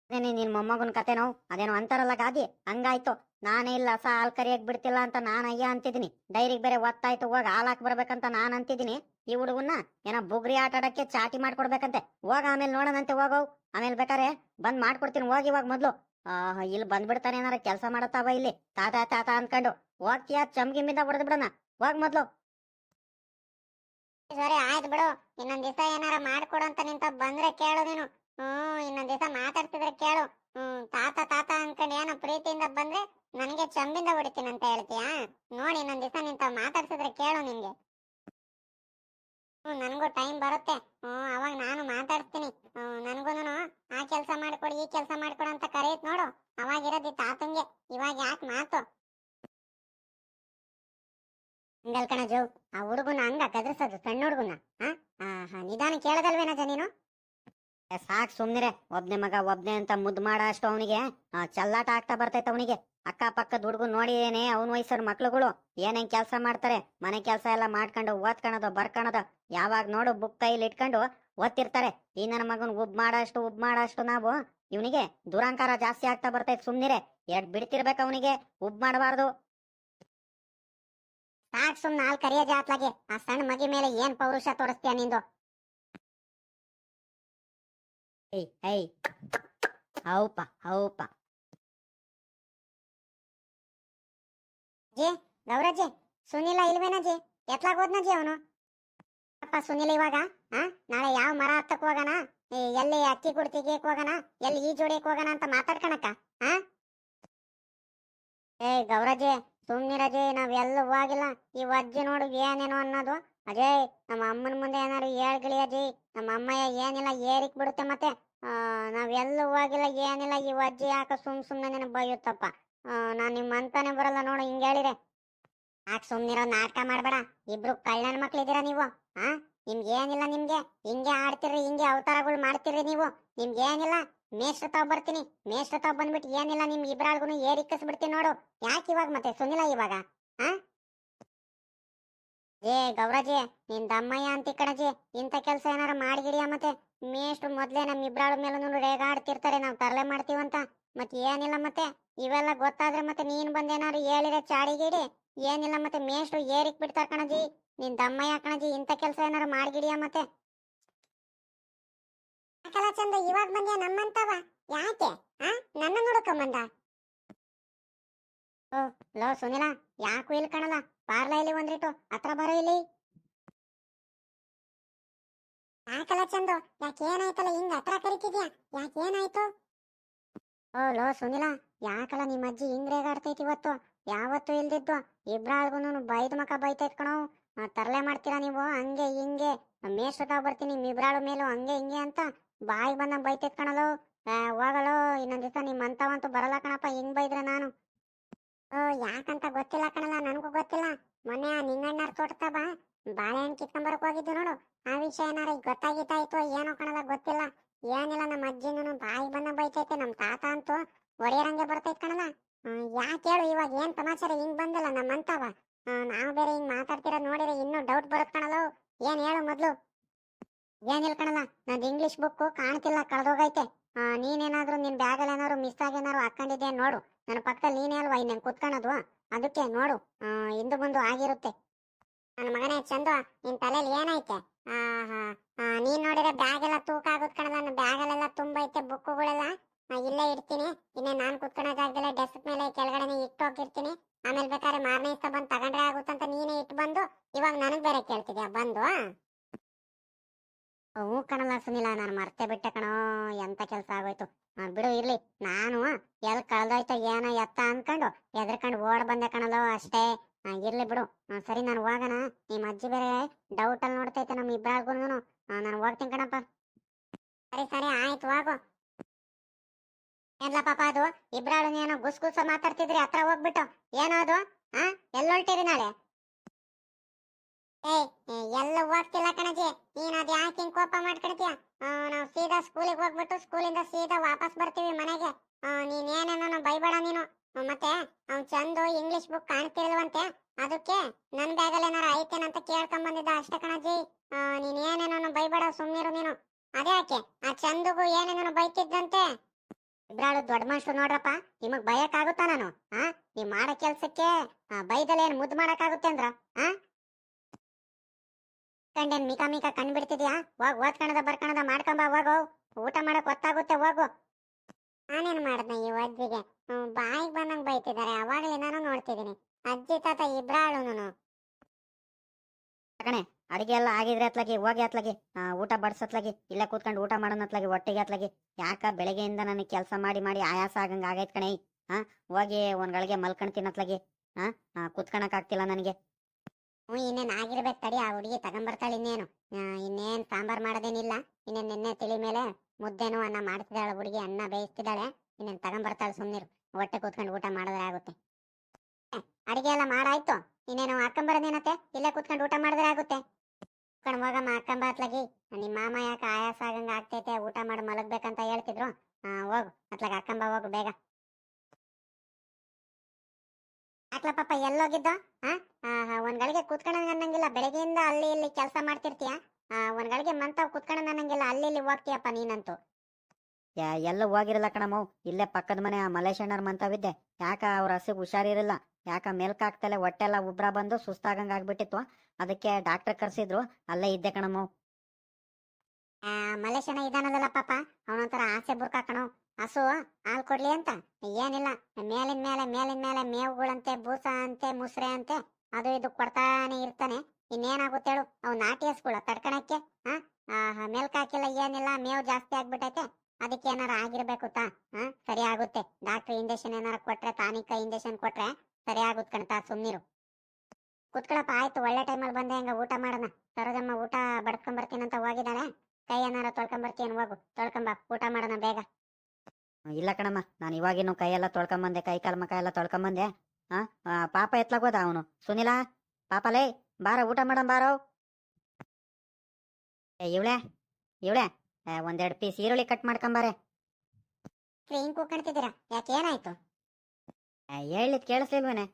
ನಿನ್ ಮೊಮ್ಮಗನ್ ಕತೆನೋ ಅದೇನೋ ಅಂತಾರಲ್ಲ ಗಾದಿ? ಹಂಗಾಯ್ತು. ನಾನೇ ಇಲ್ಲ ಸ ಹಾಲ್ ಕರಿಯಕ್ ಬಿಡ್ತಿಲ್ಲ ಅಂತ ನಾನು ಅಯ್ಯ ಅಂತಿದ್ದೀನಿ. ಡೈರಿಗೆ ಬೇರೆ ಒತ್ತಾಯ್ತು, ಹೋಗ ಹಾಲಾಕ್ ಬರ್ಬೇಕಂತ ನಾನ್ ಅಂತಿದ್ದೀನಿ. ಈ ಹುಡುಗನ್ನ ಏನೋ ಬುಗ್ರಿ ಆಟ ಆಡಕ್ಕೆ ಚಾಟಿ ಮಾಡ್ಕೊಡ್ಬೇಕಂತೆ. ಹೋಗ ಆಮೇಲೆ ನೋಡೋಣಂತೆ ಹೋಗವ್ ಆಮೇಲೆ ಬೇಕಾರೆ ಬಂದ್ ಮಾಡ್ಕೊಡ್ತೀನಿ, ಹೋಗಿ ಇವಾಗ ಮೊದ್ಲು. ಇಲ್ಲಿ ಬಂದ್ಬಿಡ್ತಾನೆ ಏನಾರ ಕೆಲಸ ಮಾಡತ್ತಾವ ಇಲ್ಲಿ? ತಾತ ತಾತ ಅನ್ಕೊಂಡು. ಹೋಗ್ತೀಯ? ಚಮ್ಗಿಮ್ಮಿಂದ ಹೊಡೆದ್ ಬಿಡೋಣ. ಹೋಗ್ ಮೊದ್ಲು. ಸರಿ, ಆಯ್ತು ಬಿಡು. ಇನ್ನೊಂದ್ ದಿವಸ ಏನಾರ ಮಾಡ್ಕೊಡಂತ ನಿಂತ ಬಂದ್ರೆ ಕೇಳು ನೀನು. ಹ್ಮ್, ಇನ್ನೊಂದ್ ದಿವಸ ಮಾತಾಡ್ತಿದ್ರೆ ಕೇಳು. ಹ್ಮ್, ತಾತ ತಾತ ಅನ್ಕೊಂಡು ಏನೋ ಪ್ರೀತಿಯಿಂದ ಬಂದ್ರೆ ನನಗೆ ಚಂಬಿಂದ ಹೊಡಿತೀನಿ ಅಂತ ಹೇಳ್ತೀಯಾ? ನೋಡಿ, ಇನ್ನೊಂದ್ ದಿವಸ ನಿಂತ ಮಾತಾಡ್ಸಿದ್ರೆ ಕೇಳು ನಿಂಗೆ. ಹ್ಮ್, ನನಗೂ ಟೈಮ್ ಬರುತ್ತೆ. ಹ್ಮ್, ಅವಾಗ ನಾನು ಮಾತಾಡ್ತೀನಿ ಹ್ಮ್ ನನ್ಗೂನು ಆ ಕೆಲಸ ಮಾಡ್ಕೊಡು, ಈ ಕೆಲಸ ಮಾಡ್ಕೊಡು ಅಂತ ಕರೆಯತ್ ನೋಡು. ಅವಾಗ ತಾತಂಗೆ. ಇವಾಗ ಯಾಕೆ ಮಾತು? ಹಂಗಲ್ ಜೋ ಆ ಹುಡುಗನ ಹಂಗ ಗದರ್ಸೋದು ಸಣ್ಣ ಹುಡುಗನ ನಿಧಾನ ಕೇಳದಲ್ವೇನಜ ನೀನು? ಸಾಕ್ ಸುಮ್ನಿರೆ. ಒಬ್ನೇ ಮಗ ಒಬ್ನೇ ಅಂತ ಮುದ್ದು ಮಾಡ ಅಷ್ಟು ಅವನಿಗೆ. ಚಲ್ಲಾಟ ಆಗ್ತಾ ಬರ್ತೈತೆ ಅವನಿಗೆ. ಅಕ್ಕ ಪಕ್ಕದ ಹುಡುಗು ನೋಡಿದೇನೆ ಅವನ ವಯಸ್ಸರ ಮಕ್ಳುಗಳು. ಏನೇನ್ ಕೆಲಸ ಮಾಡ್ತಾರೆ? ಮನೆ ಕೆಲಸ ಎಲ್ಲ ಮಾಡ್ಕೊಂಡು ಓದ್ಕೊಳೋದು ಬರ್ಕೊಳೋದು ಯಾವಾಗ ನೋಡು ಬುಕ್ ಕೈಲಿ ಇಟ್ಕೊಂಡು ಓದ್ತಿರ್ತಾರೆ. ಈ ನನ್ನ ಮಗನ್ ಉಬ್ ಮಾಡಷ್ಟು ಉಬ್ ಮಾಡಷ್ಟು ನಾವು. ಇವನಿಗೆ ದುರಾಂಕಾರ ಜಾಸ್ತಿ ಆಗ್ತಾ ಬರ್ತೈತೆ ಸುಮ್ನಿರೆ. ಎರಡ್ ಬಿಡ್ತಿರ್ಬೇಕು ಅವನಿಗೆ? ಉಬ್ ಮಾಡಬಾರ್ದು. ಸಾಕ್ ಸುಮ್ನ ಹಾಲ್ ಕರಿಯ ಜಾತ್ಲಾಗೆ. ಆ ಸಣ್ಣ ಮಗಿ ಮೇಲೆ ಏನ್ ಪೌರುಷ ತೋರಿಸ್ತೀಯ ನಿಂದು? ಏಯ್ ಹೌಪಾ ಹೌಪ ಹೌಪ ಜಿ ಗೌರಜ್ಜಿ ಸುನಿಲ ಇಲ್ವೇನಜ್ಜಿ ಎತ್ಲಾಗ್ ಹೋದ್ನಜ್ಜಿ ಅವನು? ಅಪ್ಪ, ಸುನಿಲ ಇವಾಗ? ಹಾ ನಾಳೆ ಯಾವ ಮರ ಹತ್ತಕ್ ಹೋಗೋಣ? ಎಲ್ಲಿ ಅಕ್ಕಿ ಕುಡ್ತಿಗೆ ಹೋಗೋಣ? ಎಲ್ಲಿ ಈ ಜೋಡಿಯಕ್ ಹೋಗೋಣ ಅಂತ ಮಾತಾಡ್ಕಣಕ್ಕ ಹಾ ಏ ಗೌರಜ್ಜಿ ಸುಮ್ನಿರಜಿ, ನಾವ್ ಎಲ್ಲೂ ಹೋಗಿಲ್ಲ. ಈ ಅಜ್ಜಿ ನೋಡು ಏನೇನು ಅನ್ನೋದು. ಅಜಯ್ ನಮ್ಮ ಅಮ್ಮನ ಮುಂದೆ ಏನಾರು ಹೇಳ್ಗಿಳಿ ಅಜ್ಜಿ. ನಮ್ಮ ಅಮ್ಮಯ್ಯ ಏನಿಲ್ಲ ಏರಿಕ್ ಬಿಡುತ್ತೆ ಮತ್ತೆ ನಾವೆಲ್ಲೂ ಹೋಗಿಲ್ಲ, ಏನಿಲ್ಲ ಈ ಅಜ್ಜಿ ಯಾಕ ಸುಮ್ ಸುಮ್ನೆ ನಿನಗೆ ಬೈಯುತ್ತಪ್ಪ. ನಾನು ನಿಮ್ ಅಂತಾನೆ ಬರಲ್ಲ ನೋಡು, ಹಿಂಗ ಹೇಳಿದೆ ಯಾಕೆ ಸುಮ್ನಿರೋ ನಾಟಕ ಮಾಡಬೇಡ. ಇಬ್ರು ಕಳ್ಳನ ಮಕ್ಳಿದ್ದೀರಾ ನೀವು ಹಾ ನಿಮ್ಗೆ ಏನಿಲ್ಲ ನಿಮ್ಗೆ? ಹಿಂಗೆ ಆಡ್ತಿರ್ರಿ, ಹಿಂಗೆ ಅವತಾರಗಳು ಮಾಡ್ತಿರ್ರಿ ನೀವು. ನಿಮ್ಗೆ ಏನಿಲ್ಲ? ಮೇಷ್ಟ್ರ ತಾವ್ ಬರ್ತೀನಿ. ಮೇಷ್ಟ್ರ ತಾವ್ ಬಂದ್ಬಿಟ್ಟು ಏನಿಲ್ಲ ನಿಮ್ ಇಬ್ರಾಳ್ಗುನು ಏರಿಕ್ಕಿಸ್ಬಿಡ್ತೀನಿ ನೋಡು. ಯಾಕೆ ಇವಾಗ ಮತ್ತೆ? ಸುನಿಲ್ಲ ಇವಾಗ? ಏ, ಗೌರಜಿ, ನಿನ್ ದಮ್ಮಯ್ಯ ಅಂತಿ ಕಣಜಿ, ಇಂಥ ಕೆಲಸ ಏನಾರ ಮಾಡಿಗಿಡಿಯ ಮತ್ತೆ? ಮೇಷ್ಟ್ರು ಮೊದ್ಲೇ ನಮ್ ಇಬ್ರಾಳ ಮೇಲೂ ರೇಗಾಡ್ತಿರ್ತಾರೆ, ನಾವ್ ತರಲೆ ಮಾಡ್ತೀವಂತ. ಮತ್ತೆ ಏನಿಲ್ಲ ಮತ್ತೆ? ಇವೆಲ್ಲ ಗೊತ್ತಾದ್ರೆ ಮತ್ತೆ ನೀನ್ ಬಂದೇನಾರು ಹೇಳಿದ್ರೆ ಚಾಡಿಗಿಡಿ? ಏನಿಲ್ಲ ಮತ್ತೆ ಮೇಷ್ಟ್ರು ಏರಿಕ್ ಬಿಡ್ತಾರ ಕಣಜಿ, ನಿನ್ ದಮ್ಮಯ್ಯ ಕಣಜಿ, ಇಂಥ ಕೆಲಸ ಏನಾರು ಮಾಡಿಗಿಡಿಯ ಮತ್ತೆ? ಚಂದ ಇವಾಗ ನಮ್ಮಂತವ? ಯಾಕೆ ನನ್ನ ಬಂದ ಓ, ಲೋ ಸುನಿಲ, ಯಾಕು ಇಲ್ಲಿ ಕಾಣಲ್ಲ ಪಾರ್ಲ ಇಲ್ಲಿ ಒಂದ್ರಿಟ್ಟು ಹತ್ರ ಬರೋ ಇಲ್ಲಿ. ಯಾಕಲ್ಲ ಚಂದು? ಯಾಕೆ ಏನಾಯ್ತಲ್ಲ ಹಿಂಗ ಹತ್ರ ಕರಿತಿದ್ಯಾ? ಯಾಕೆ ಏನಾಯ್ತು ಓ ಲೋ ಸುನಿಲ, ಯಾಕಲ್ಲ ನಿಮ್ಮ ಅಜ್ಜಿ ಹಿಂಗ್ ರೇಗಾಡ್ತೈತಿ ಇವತ್ತು? ಯಾವತ್ತು ಇಲ್ದಿದ್ದು ಇಬ್ರಾಳ್ಗುನು ಬೈದ್ ಮಕ ಬೈತೈತ್ ಕಣೋ. ತರ್ಲೆ ಮಾಡ್ತೀರಾ ನೀವು? ಹಂಗೆ, ಹಿಂಗೆ. ಮೇಷ್ಟ್ರ ತಾವ್ ಬರ್ತೀನಿ ಇಬ್ರಾಳು ಮೇಲೂ, ಹಂಗೆ, ಹಿಂಗೆ ಅಂತ ಬಾಯಿ ಬಂದ ಬೈತೈತ್ ಕಣಲೋ. ಹೋಗಲೋ, ಇನ್ನೊಂದ್ ದಿವಸ ನಿಮ್ಮ ಅಂತವಂತೂ ಬರಲ್ಲ ಕಣಪ್ಪ, ಹಿಂಗ್ ಬೈದ್ರೆ ನಾನು. ಯಾಕಂತ ಗೊತ್ತಿಲ್ಲ ಕಣಲ್ಲ, ನನಗೂ ಗೊತ್ತಿಲ್ಲ. ಮೊನ್ನೆ ಆ ನಿಂಗಣ್ಣಾರ್ ತೋಟದ ಬಾ, ಬಾಳೆಹಣ್ಣು ಕಿತ್ಕೊಂಬರಕ್ ಹೋಗಿದ್ದು ನೋಡು. ಆ ವಿಷಯ ಏನಾರ ಈಗ ಗೊತ್ತಾಗಿತ್ತಾಯ್ತು ಏನೋ ಕಣಲ್ಲ, ಗೊತ್ತಿಲ್ಲ. ಏನಿಲ್ಲ, ನಮ್ಮ ಅಜ್ಜಿನೂ ಬಾಯಿ ಬಂದ ಬೈತೈತೆ, ನಮ್ಮ ತಾತ ಅಂತೂ ಒಡೆಯರಂಗೆ ಬರ್ತೈತೆ ಕಣಲ್ಲ. ಯಾಕೆ ಹೇಳು, ಇವಾಗ ಏನ್ ಸಮಾಚಾರ ಹಿಂಗ್ ಬಂದಿಲ್ಲ, ನಮ್ಮಂತವ. ನಾವು ಬೇರೆ ಹಿಂಗ್ ಮಾತಾಡ್ತಿರೋ ನೋಡಿದ್ರೆ ಇನ್ನೂ ಡೌಟ್ ಬರುತ್ ಕಣಲ್ಲ ಏನ್ ಹೇಳು ಮೊದ್ಲು? ಏನಿಲ್ಲ ಕಣಲ್ಲ, ನಂದು ಇಂಗ್ಲಿಷ್ ಬುಕ್ ಕಾಣ್ತಿಲ್ಲ, ಕಳೆದೋಗೈತೆ. ನೀನೇನಾದ್ರೂ ನಿನ್ ಬ್ಯಾಗಲ್ಲಿ ಏನಾದ್ರು ಮಿಸ್ ಆಗಿ ಏನಾದ್ರು ಹಾಕೊಂಡಿದ್ದೆ ನೋಡು. ನನ್ನ ಪಕ್ಕದಲ್ಲಿ ನೀನೇ ಅಲ್ವಾ ಇನ್ನೇನು ಕುತ್ಕೊಳ್ಳೋದು ಅದಕ್ಕೆ ನೋಡು. ಆ, ಮುಂದೆ ಆಗಿರುತ್ತೆ. ನನ್ನ ಮಗನೇ ಚಂದು ನಿನ್ ತಲೆಯಲ್ಲಿ ಏನೈತೆ ನೀನ್ ನೋಡಿದ್ರೆ ಬ್ಯಾಗ್ ಎಲ್ಲ ತೂಕ ಆಗುತ್ತೆ ಕಣಲ್ಲ ನನ್ನ ಬ್ಯಾಗಲ್ಲೆಲ್ಲ ತುಂಬ ಐತೆ ಬುಕ್ಕುಗಳೆಲ್ಲ. ನಾ ಇಲ್ಲೇ ಇಡ್ತೀನಿ ಇನ್ನೇ ನಾನು ಕುತ್ಕೊಳ್ಳೋ ಜಾಗದಲ್ಲೇ ಡೆಸ್ಕ್ ಮೇಲೆ ಕೆಳಗಡೆನೆ ಇಟ್ಟು ಹೋಗಿರ್ತೀನಿ. ಆಮೇಲೆ ಬೇಕಾದ್ರೆ ಮಾರನೇ ಇಷ್ಟ ಬಂದು ತಗೊಂಡ್ರೆ ಆಗುತ್ತಂತ ನೀನೇ ಇಟ್ಟು ಬಂದು ಇವಾಗ ನನಗೆ ಬೇರೆ ಕೇಳ್ತಿದ್ಯಾ? ಬಂದು ಹ್ಞೂ ಕಣಲ್ಲ ಸುನಿಲ ನಾನು ಮರ್ತೆ ಬಿಟ್ಟೆ ಕಣೋ ಎಂತ ಕೆಲಸ ಆಗೋಯ್ತು? ಬಿಡು ಇರ್ಲಿ. ನಾನು ಎಲ್ ಕಳ್ದೋಯ್ತು ಏನೋ ಎತ್ತ ಅನ್ಕೊಂಡು ಎದ್ರಕಂಡು ಓಡ್ ಬಂದೆ ಕಣಲೋ ಅಷ್ಟೇ. ಇರ್ಲಿ ಬಿಡು. ಸರಿ ನಾನು ಹೋಗೋಣ. ನಿಮ್ಮ ಅಜ್ಜಿ ಬೇರೆ ಡೌಟ್ ಅಲ್ಲಿ ನೋಡ್ತೈತೆ ನಮ್ಮ ಇಬ್ಬರಾಳ್ಗೂನು ನಾನು ಹೋಗ್ತೀನಿ ಕಣಪ್ಪ. ಸರಿ ಸರಿ ಆಯ್ತು ಹೋಗು. ಏನ್ಲ ಪಾಪ ಅದು? ಇಬ್ರಾಳು ಏನೋ ಗುಸ್ ಗುಸ ಮಾತಾಡ್ತಿದ್ರಿ ಹತ್ರ ಹೋಗ್ಬಿಟ್ಟು. ಏನೋ ಅದು? ಹಾ ಎಲ್ಲೊಳ್ತೀರಿ ನಾಳೆ? ಏ ಏ, ಎಲ್ಲ ಹೋಗ್ತಿಲ್ಲ ಕಣಜಿ ನೀನ್ ಅದ್ ಯಾಕೆ ಹಿಂಗ್ ಕೋಪ ಮಾಡ್ಕೊಳ್ತೀಯ ನಾವು ಸೀದಾ ಸ್ಕೂಲಿಗೆ ಹೋಗ್ಬಿಟ್ಟು ಸ್ಕೂಲಿಂದ ಸೀದಾ ವಾಪಸ್ ಬರ್ತೀವಿ ಮನೆಗೆ ಆ, ನೀನ್ ಏನೇನೋ ಬೈಬೇಡ ನೀನು ಆ, ಮತ್ತೆ ಅವ್ನ್ ಚಂದು ಕಾಣ್ತಿರಲ್ವಂತೆ ಅದಕ್ಕೆ ನನ್ ಬ್ಯಾಗಲ್ಲಿ ಏನಾರ ಐತೇನಂತ ಕೇಳ್ಕೊಂಡ್ ಬಂದಿದ್ದ ಅಷ್ಟೇ ಕಣಜ್ಜಿ. ಆ, ನೀನ್ ಏನೇನೋ ಬೈಬೇಡ ಸುಮ್ನಿರು ನೀನು. ಅದೇ ಆಕೆ ಆ ಚಂದುಗೂ ಏನೇನೋ ಬೈತಿದ್ದಂತೆ ಇಬ್ರಾಳು ದೊಡ್ಡ ಮನುಷ್ಯರು ನೋಡ್ರಪ್ಪ ನಿಮಗ್ ಬಯಕಾಗುತ್ತಾ ನಾನು? ಆ ನೀವ್ ಮಾಡೋ ಕೆಲ್ಸಕ್ಕೆ ಬೈದಲ್ಲ ಬೈದಲ್ ಏನ್ ಮುದ್ದು ಮಾಡಕ್ಕಾಗುತ್ತೆ ಅಂದ್ರ ಆ? ಕಂಡೇನ್ ಮಿಕಾ ಮಿಕಾ ಕಣ್ ಬಿಡ್ತಿದ್ಯಾ? ಹೋಗ್ ಓದ್ಕಣದ ಬರ್ಕಣದ ಮಾಡ್ಕೊಂಬ ಹೋಗು ಊಟ ಮಾಡಕ್ ಗೊತ್ತಾಗುತ್ತೆ ಹೋಗು ನಾನೇನ್ ಮಾಡ್ದೆ ಈ ಅಜ್ಜಿಗೆ ಹ್ಮ್, ಬಾಯಿಗ್ ಬಂದಂಗ್ ಬೈತಿದ್ದಾರೆ ಅವಾಗ್ಲೇ ನಾನು ನೋಡ್ತಿದ್ದೀನಿ ಅಜ್ಜಿ ತಾತ ಇಬ್ರಾಳುನು ಕಣೆ ಅಡಿಗೆ ಎಲ್ಲ ಆಗಿದ್ರೆ ಅತ್ಲಾಗಿ, ಹೋಗಿ ಅತ್ಲಾಗಿ ಊಟ ಬಡ್ಸತ್ಲಾಗಿ ಇಲ್ಲ ಕೂತ್ಕೊಂಡು ಊಟ ಮಾಡೋಣ ಹೊಟ್ಟೆಗೆ ಅತ್ಲಾಗಿ. ಯಾಕ ಬೆಳಗ್ಗೆಯಿಂದ ನನಗೆ ಕೆಲಸ ಮಾಡಿ ಮಾಡಿ ಆಯಾಸ ಆಗಂಗೆ ಆಗೈತ್ ಕಣೆ. ಹಾ ಹೋಗಿ ಒಂದ್ ಗಳಿಗೆ ಮಲ್ಕೊಂಡ್ ತಿನ್ನತ್ಲಾಗಿ ಹಾ ಕುತ್ಕೊಳಕ್ ಆಗ್ತಿಲ್ಲ ನನಗೆ. ಹ್ಞೂ, ಇನ್ನೇನು ಆಗಿರ್ಬೇಕು ತಡಿ, ಆ ಹುಡುಗಿ ತಗೊಂಬರ್ತಾಳೆ ಇನ್ನೇನು. ಇನ್ನೇನು ಸಾಂಬಾರ್ ಮಾಡೋದೇನಿಲ್ಲ. ಇನ್ನೇನ್ ನಿನ್ನೆ ತಿಳಿ ಮೇಲೆ ಮುದ್ದೆನೂ ಅನ್ನ ಮಾಡ್ತಿದ್ದಾಳೆ ಹುಡುಗಿ, ಅನ್ನ ಬೇಯಿಸ್ತಿದ್ದಾಳೆ. ಇನ್ನೇನ್ ತಗೊಂಬರ್ತಾಳೆ ಸುಮ್ಮನಿರು ಹೊಟ್ಟೆ ಕೂತ್ಕೊಂಡು ಊಟ ಮಾಡಿದ್ರೆ ಆಗುತ್ತೆ. ಅಡಿಗೆ ಎಲ್ಲ ಮಾಡಾಯ್ತು. ಇನ್ನೇನು ಹಾಕೊಂಬರೋದೇನತ್ತೆ? ಇಲ್ಲೇ ಕೂತ್ಕೊಂಡು ಊಟ ಮಾಡಿದ್ರೆ ಆಗುತ್ತೆ. ಕಣ್ ಹೋಗಮ್ಮ ನಿಮ್ಮ ಮಾಮ ಯಾಕ ಆಯಾಸ ಆಗಂಗ ಆಗ್ತೈತೆ, ಊಟ ಮಾಡಿ, ಮಲಗ್ಬೇಕಂತ ಹೇಳ್ತಿದ್ರು. ಹಾ ಹೋಗು, ಅತ್ಲಾಗ ಅಕ್ಕಂಬ ಹೋಗು ಬೇಗ. ಅಕ್ಲ ಪಾಪ ಎಲ್ಲೋಗಿದ್ದ? ಒಂದ್ ಗಳಿಗೆ ಕೂತ್ಕೊಳ್ಳೋಂಗ್ ಅನ್ನಂಗಿಲ್ಲ, ಬೆಳಗ್ಗೆಯಿಂದ ಅಲ್ಲಿ ಇಲ್ಲಿ ಕೆಲಸ ಮಾಡ್ತಿರ್ತೀಯ? ಒಂದ್ ಗಳಿಗೆ ಮಂತಾವ್ ಕುತ್ಕೊಳ್ಳೋಂಗ್ ಅನ್ನಂಗಿಲ್ಲ, ಅಲ್ಲಿ ಇಲ್ಲಿ ಹೋಗ್ತೀಯಪ್ಪ ನೀನಂತೂ. ಯಾ ಎಲ್ಲ ಹೋಗಿರಲ್ಲ ಕಣಮ್ಮ, ಇಲ್ಲೇ ಪಕ್ಕದ ಮನೆ ಆ ಮಲೇಶಣ್ಣರ್ ಮಂತವಿದ್ದೆ. ಯಾಕ ಅವ್ರ ಹಸಿಗ್ ಹುಷಾರಿರಲ್ಲ, ಯಾಕ ಮೇಲ್ಕಾಕ್ತಲೆ ಹೊಟ್ಟೆಲ್ಲ ಉಬ್ರ ಬಂದು ಸುಸ್ತಾಗಂಗ ಆಗ್ಬಿಟ್ಟಿತ್ತು. ಅದಕ್ಕೆ ಡಾಕ್ಟರ್ ಕರ್ಸಿದ್ರು, ಅಲ್ಲೇ ಇದ್ದೆ ಕಣಮ್ಮ. ಮಲೇಶಣ್ಣ ಇದಾನದಲ್ಲ ಪಾಪ, ಅವನೊಂಥರ ಆಸೆ ಬುರ್ಕಾಕಣೋ ಹಸು, ಹಾಲ್ ಕೊಡ್ಲಿ ಅಂತ? ಏನಿಲ್ಲ, ಮೇಲಿನ ಮೇಲೆ ಮೇಲಿನ ಮೇಲೆ ಮೇವುಗಳಂತೆ, ಬೂಸ ಅಂತೆ, ಮುಸ್ರೆ ಅಂತೆ, ಅದು ಇದು ಕೊಡ್ತಾನೆ ಇರ್ತಾನೆ. ಇನ್ನೇನಾಗುತ್ತೆ ಹೇಳು, ಅವ್ ನಾಟಿ ಹಸುಗಳ ತಡ್ಕಣಕ್ಕೆ ಹಾ ಮೇಲ್ಕಾಕಿಲ್ಲ ಏನಿಲ್ಲ, ಮೇವು ಜಾಸ್ತಿ ಆಗ್ಬಿಟ್ಟೈತೆ. ಅದಕ್ಕೆ ಏನಾರ ಆಗಿರ್ಬೇಕು ತಾ ಹಾ ಸರಿ ಆಗುತ್ತೆ. ಡಾಕ್ಟರ್ ಇಂಜೆಕ್ಷನ್ ಏನಾರ ಕೊಟ್ರೆ ಟಾನಿಕ್ ಇಂಜೆಕ್ಷನ್ ಕೊಟ್ರೆ ಸರಿ ಆಗುತ್ತೆ ಕಣ್ತಾ ಸುಮ್ನಿರು. ಕುತ್ಕೊಳಪ್ಪ, ಆಯ್ತು, ಒಳ್ಳೆ ಟೈಮಲ್ಲಿ ಬಂದೆ, ಹಂಗ ಊಟ ಮಾಡೋಣ. ಸರೋಜಮ್ಮ ಊಟ ಬಡ್ಕೊಂಡ್ ಅಂತ ಹೋಗಿದ್ದಾಳೆ. ಕೈ ಏನಾರ ತೊಳ್ಕೊಂಬರ್ತೀನಿ ಹೋಗು. ತೊಳ್ಕೊಂಬ ಊಟ ಮಾಡೋಣ ಬೇಗ. ಇಲ್ಲ ಕಣಮ್ಮ, ನಾನು ಇವಾಗಿನ್ನು ಕೈಯೆಲ್ಲ ತೊಳ್ಕೊಂಬಂದೆ ಕೈ ಕಾಲು ಮಕ ಎಲ್ಲ ತೊಳ್ಕೊಂಬಂದೆ ಹಾ ಪಾಪ ಎತ್ಲಾಗೋದ ಅವನು. ಸುನಿಲ, ಪಾಪ ಲೇ, ಬಾರ, ಊಟ ಮಾಡೋಣ ಬಾರೋ. ಏ, ಇವಳೆ ಇವಳೆ. ಒಂದೆರಡು ಪೀಸ್ ಈರುಳ್ಳಿ ಕಟ್ ಮಾಡ್ಕೊಂಬಾರೆ. ಹಿಂಗ್ ಕೂಕಣ್ತಿದ್ದೀರಾ ಯಾಕೆ ಏನಾಯ್ತು? ಹೇಳಿದ್ ಕೇಳಿಸ್ಲಿಲ್ವೇನೆ.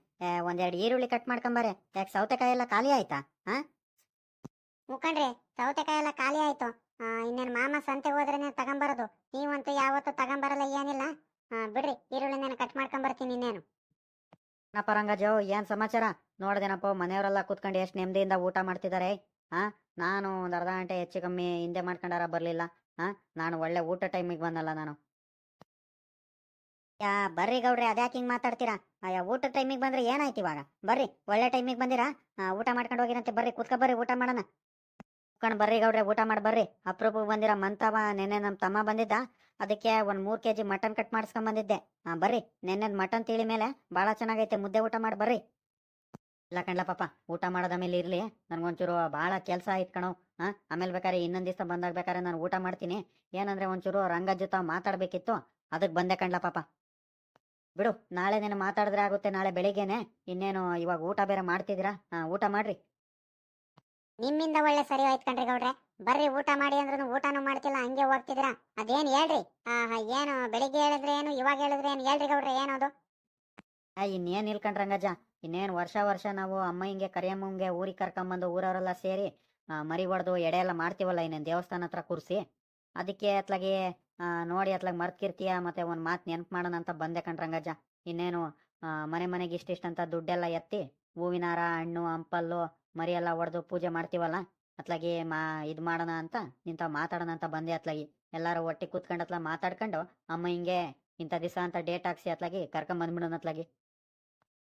ಒಂದೆರಡು ಈರುಳ್ಳಿ ಕಟ್ ಮಾಡ್ಕೊಂಬಾರೆ. ಯಾಕೆ ಸೌತೆಕಾಯಿ ಎಲ್ಲ ಖಾಲಿ ಆಯ್ತಾ? ಮುಖಂಡ್ರೆ ಸೌತೆಕಾಯಿ ಎಲ್ಲ ಖಾಲಿ ಆಯ್ತು. ಇನ್ನೇನು ಇನ್ನೇನ್ ಮಾಮ ಸಂತೆ ಹೋದ್ರೆ ತಗೊಂಬರೋದು. ನೀವಂತೂ ಯಾವತ್ತೂ ತಗೊಂಬರಲ್ಲ ಏನಿಲ್ಲ. ಬಿಡ್ರಿ ಈರುಳ್ಳಿ ನಾನು ಕಟ್ ಮಾಡ್ಕೊಂಬರ್ತೀನಿ ಇನ್ನೇನು. ಏನಪ್ಪ ರಂಗಜೋ ಏನ್ ಸಮಾಚಾರ? ನೋಡ್ದೇನಪ್ಪ ಮನೆಯವರೆಲ್ಲ ಕೂತ್ಕೊಂಡು ಎಷ್ಟು ನೆಮ್ಮದಿಯಿಂದ ಊಟ ಮಾಡ್ತಿದ್ದಾರೆ. ಹಾ? ನಾನು ಒಂದ್ ಅರ್ಧ ಗಂಟೆ ಹೆಚ್ಚು ಕಮ್ಮಿ ಹಿಂದೆ ಮಾಡ್ಕೊಂಡಾರ ಬರ್ಲಿಲ್ಲ. ಹಾ, ನಾನು ಒಳ್ಳೆ ಊಟ ಟೈಮಿಗೆ ಬಂದಲ್ಲ ನಾನು. ಯಾ, ಬರ್ರಿ ಗೌಡ್ರಿ, ಅದ್ಯಾಕೆ ಹಿಂಗ್ ಮಾತಾಡ್ತೀರಾ? ಅಯ್ಯ ಊಟ ಟೈಮಿಗೆ ಬಂದ್ರೆ ಏನಾಯ್ತು ಇವಾಗ? ಬರ್ರಿ, ಒಳ್ಳೆ ಟೈಮಿಗೆ ಬಂದಿರಾ? ಊಟ ಮಾಡ್ಕೊಂಡು ಹೋಗಿರಂತೆ, ಬರ್ರಿ, ಕುತ್ಕ ಬರ್ರಿ, ಊಟ ಮಾಡೋಣ. ಕುತ್ಕೊಂಡು ಬರ್ರಿ ಗೌಡ್ರೆ, ಊಟ ಮಾಡಿ ಬರ್ರಿ. ಅಪ್ರೂಪಕ್ಕೆ ಬಂದಿರ ಮಂತವ, ನೆನ್ನೆ ನಮ್ಮ ತಮ್ಮ ಬಂದಿದ್ದ. ಅದಕ್ಕೆ ಒಂದ್ ಮೂರ್ ಕೆಜಿ ಮಟನ್ ಕಟ್ ಮಾಡಿಸ್ಕೊಂಡ್ ಬಂದಿದ್ದೆ. ಹಾ, ಬರ್ರಿ ನಿನ್ನೆ ಮಟನ್ ತಿಳಿ ಮೇಲೆ ಭಾಳ ಚೆನ್ನಾಗೈತೆ, ಮುದ್ದೆ ಊಟ ಮಾಡಿ ಬರ್ರಿ. ಇಲ್ಲ ಕಣ್ಲ ಪಾಪ ಊಟ ಮಾಡೋದ ಮೇಲೆ ಇರ್ಲಿ. ನನ್ಗೊಂಚೂರು ಭಾಳ ಕೆಲಸ ಆಯ್ತು ಕಣೋ. ಹಾ ಆಮೇಲೆ ಬೇಕಾದ್ರೆ ಇನ್ನೊಂದು ದಿವಸ ಬಂದಾಗ ಬೇಕಾದ್ರೆ ನಾನು ಊಟ ಮಾಡ್ತೀನಿ. ಏನಂದ್ರೆ ಒಂಚೂರು ರಂಗದ ಜೊತೆ ಮಾತಾಡ್ಬೇಕಿತ್ತು. ಅದಕ್ಕೆ ಬಂದೆ ಕಣ್ಲ ಪಾಪ. ಬಿಡು ನಾಳೆ ನೀನು ಮಾತಾಡಿದ್ರೆ ಆಗುತ್ತೆ ನಾಳೆ ಬೆಳಿಗ್ಗೆನೆ. ಇನ್ನೇನು ಇವಾಗ ಊಟ ಬೇರೆ ಮಾಡ್ತಿದ್ದೀರಾ? ಹಾ ಊಟ ಮಾಡ್ರಿ. ನಿಮ್ಮಿಂದ ಒಳ್ಳೆ ಸರಿ ಹೋಯ್ತು ಕಣ್ರಿ ಗೌಡ್ರೆ. ಬರ್ರಿ ಊಟ ಮಾಡಿ ಅಂದ್ರೂ ಊಟನೂ ಮಾಡ್ತಿಲ್ಲ ಹಂಗೆ ಹೋಗ್ತಿದ್ದೀರಾ? ಅದೇನು ಹೇಳ್ರಿ? ಏನು ಬೆಳಿಗ್ಗೆ ಹೇಳಿದ್ರೆ ಏನು ಇವಾಗ ಹೇಳಿದ್ರೆ ಏನು ಹೇಳ್ರಿ ಗೌಡ್ರೆ ಏನದು? ಇನ್ನೇನು ಇನ್ನೇನ್ ಇನ್ನೇನು ರಂಗಜ್ಜ ಇನ್ನೇನ್ ವರ್ಷ ವರ್ಷ ನಾವು ಅಮ್ಮ ಹಿಂಗೆ ಕರಿಯಮ್ಮಂಗೆ ಊರಿಗೆ ಕರ್ಕೊಂಬಂದು ಊರವರೆಲ್ಲ ಸೇರಿ ಮರಿ ಹೊಡೆದು ಎಡೆ ಎಲ್ಲ ಮಾಡ್ತೀವಲ್ಲ ಇನ್ನೇನು ದೇವಸ್ಥಾನ ಹತ್ರ ಕೂರಿಸಿ? ಅದಕ್ಕೆ ಅತ್ಲಾಗಿ ನೋಡಿ ಅತ್ಲಾಗ ಮರ್ತಿರ್ತೀಯ ಮತ್ತೆ ಒಂದು ಮಾತು ನೆನಪು ಮಾಡೋಣ ಅಂತ ಬಂದೆ ಕಣ್ರಂಗಜ್ಜ ಇನ್ನೇನು ಮನೆ ಮನೆಗೆ ಇಷ್ಟಿಷ್ಟಂತ ದುಡ್ಡೆಲ್ಲ ಎತ್ತಿ ಹೂವಿನ ಹಾರ, ಹಣ್ಣು, ಹಂಪಲ್ಲು, ಮರಿ ಎಲ್ಲ ಹೊಡೆದು ಪೂಜೆ ಮಾಡ್ತೀವಲ್ಲ? ಅತ್ಲಾಗಿ ಮಾ, ಇದು ಮಾಡೋಣ ಅಂತ, ನಿಂತ ಮಾತಾಡೋಣ ಅಂತ ಬಂದೆ ಅತ್ಲಾಗಿ. ಎಲ್ಲರೂ ಒಟ್ಟಿ ಕೂತ್ಕೊಂಡು ಅತ್ಲ ಮಾತಾಡ್ಕೊಂಡು ಅಮ್ಮ ಹಿಂಗೆ ಇಂಥ ದಿವಸ ಅಂತ ಡೇಟ್ ಹಾಕ್ಸಿ ಅತ್ಲಾಗಿ ಕರ್ಕೊಂಡ್ ಬಂದ್ಬಿಡೋಣ ಅತ್ಲಾಗಿ.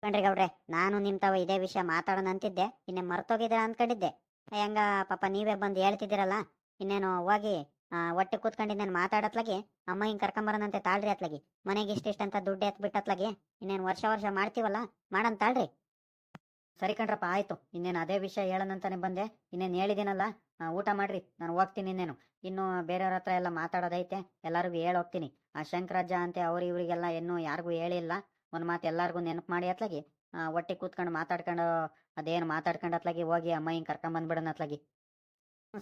ಕಣ್ರಿ ಗೌಡ್ರೆ, ನಾನು ನಿಮ್ ತಾವ ಇದೇ ವಿಷಯ ಮಾತಾಡೋಣ ಅಂತಿದ್ದೆ ಇನ್ನೇ ಮರ್ತೋಗಿದ್ದೀರಾ ಅನ್ಕೊಂಡಿದ್ದೆ. ಹೆಂಗ ಪಾಪ ನೀವೇ ಬಂದು ಹೇಳ್ತಿದ್ದೀರಲ್ಲ, ಇನ್ನೇನು ಹೋಗಿ ಒಟ್ಟೆ ಕೂತ್ಕೊಂಡು ನಾನು ಮಾತಾಡತ್ಲಾಗಿ? ಅಮ್ಮ ಹಿಂಗ್ ಕರ್ಕೊಂಬರೋಣಂತೆ ತಾಳ್ರಿ ಅತ್ಲಾಗಿ. ಮನೆಗೆ ಇಷ್ಟಿಷ್ಟ ಅಂತ ದುಡ್ಡು ಎತ್ಬಿಟ್ಟತ್ಲಾಗಿ. ಇನ್ನೇನು ವರ್ಷ ವರ್ಷ ಮಾಡ್ತೀವಲ್ಲ, ಮಾಡನ್ ತಾಳ್ರಿ. ಸರಿ ಕಣ್ರಪ್ಪ, ಆಯ್ತು. ಇನ್ನೇನು ಅದೇ ವಿಷಯ ಹೇಳೋಣಂತಾನೆ ಬಂದೆ. ಇನ್ನೇನು ಹೇಳಿದ್ದೀನಲ್ಲ ಊಟ ಮಾಡ್ರಿ. ನಾನು ಹೋಗ್ತೀನಿ ಇನ್ನೇನು. ಇನ್ನು ಬೇರೆಯವ್ರ ಹತ್ರ ಎಲ್ಲ ಮಾತಾಡೋದೈತೆ. ಎಲ್ಲರಿಗೂ ಹೇಳಿ ಹೋಗ್ತೀನಿ. ಆ ಶಂಕರಜ್ಜ ಅಂತೆ ಅವ್ರ ಇವರಿಗೆಲ್ಲ ಇನ್ನೂ ಯಾರಿಗೂ ಹೇಳಿಲ್ಲ. ಒಂದು ಮಾತು ಎಲ್ಲರಿಗೂ ನೆನಪು ಮಾಡಿ ಅತ್ಲಾಗಿ. ಒಟ್ಟಿಗೆ ಕೂತ್ಕೊಂಡು ಮಾತಾಡ್ಕೊಂಡು, ಅದೇನು ಮಾತಾಡ್ಕೊಂಡು ಅತ್ಲಾಗಿ ಹೋಗಿ ಅಮ್ಮ ಹಿಂಗೆ ಕರ್ಕೊಂಡ್ ಬಂದ್ಬಿಡೋಣ ಅತ್ಲಾಗಿ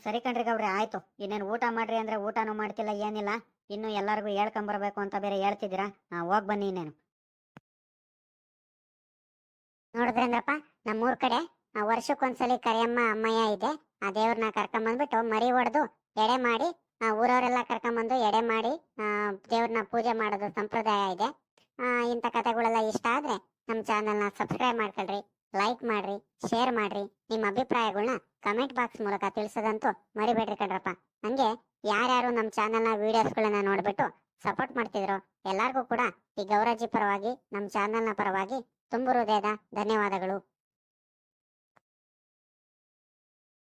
ಸರಿ ಕಣ್ರಿ ಗೌರಿ ಆಯ್ತು. ಇನ್ನೇನು ಊಟ ಮಾಡ್ರಿ ಅಂದ್ರೆ ಊಟನೂ ಮಾಡ್ತಿಲ್ಲ, ಏನಿಲ್ಲ. ಇನ್ನು ಎಲ್ಲರಿಗೂ ಹೇಳ್ಕೊಂಬರ್ಬೇಕು ಅಂತ ಬೇರೆ ಹೇಳ್ತಿದ್ದೀರಾ? ಹೋಗಿ ಬನ್ನಿ ಇನ್ನೇನು. ನೋಡಿದ್ರಂದ್ರಪ್ಪ, ನಮ್ಮೂರ್ ಕಡೆ ವರ್ಷಕ್ಕೊಂದ್ಸಲಿ ಕರಿಯಮ್ಮ, ಅಮ್ಮಯ್ಯ ಇದೆ. ಆ ದೇವ್ರನ್ನ ಕರ್ಕೊಂಬಂದ್ಬಿಟ್ಟು ಮರಿ ಹೊಡೆದು ಎಡೆ ಮಾಡಿ ಊರವರೆಲ್ಲ ಕರ್ಕೊಂಬಂದು ಎಡೆ ಮಾಡಿ ದೇವ್ರನ್ನ ಪೂಜೆ ಮಾಡೋದು ಸಂಪ್ರದಾಯ ಇದೆ. ಇಂಥ ಕಥೆಗಳೆಲ್ಲ ಇಷ್ಟ ಆದ್ರೆ ನಮ್ಮ ಚಾನಲ್ನ ಸಬ್ಸ್ಕ್ರೈಬ್ ಮಾಡ್ಕೊಳ್ರಿ, ಲೈಕ್ ಮಾಡ್ರಿ, ಶೇರ್ ಮಾಡ್ರಿ. ನಿಮ್ಮ ಅಭಿಪ್ರಾಯಗಳನ್ನ ಕಮೆಂಟ್ ಬಾಕ್ಸ್ ಮೂಲಕ ತಿಳಿಸೋದಂತೂ ಮರಿಬೇಡ್ರಿ ಕಣ್ರಪ್ಪ. ಹಂಗೆ ಯಾರ್ಯಾರು ನಮ್ಮ ಚಾನಲ್ನ ವಿಡಿಯೋಸ್ಗಳನ್ನ ನೋಡ್ಬಿಟ್ಟು ಸಪೋರ್ಟ್ ಮಾಡ್ತಿದ್ರು ಎಲ್ಲರಿಗೂ ಕೂಡ ಈ ಗೌರಾಜಿ ಪರವಾಗಿ, ನಮ್ಮ ಚಾನಲ್ನ ಪರವಾಗಿ ತುಂಬು ಹೃದಯದ ಧನ್ಯವಾದಗಳು.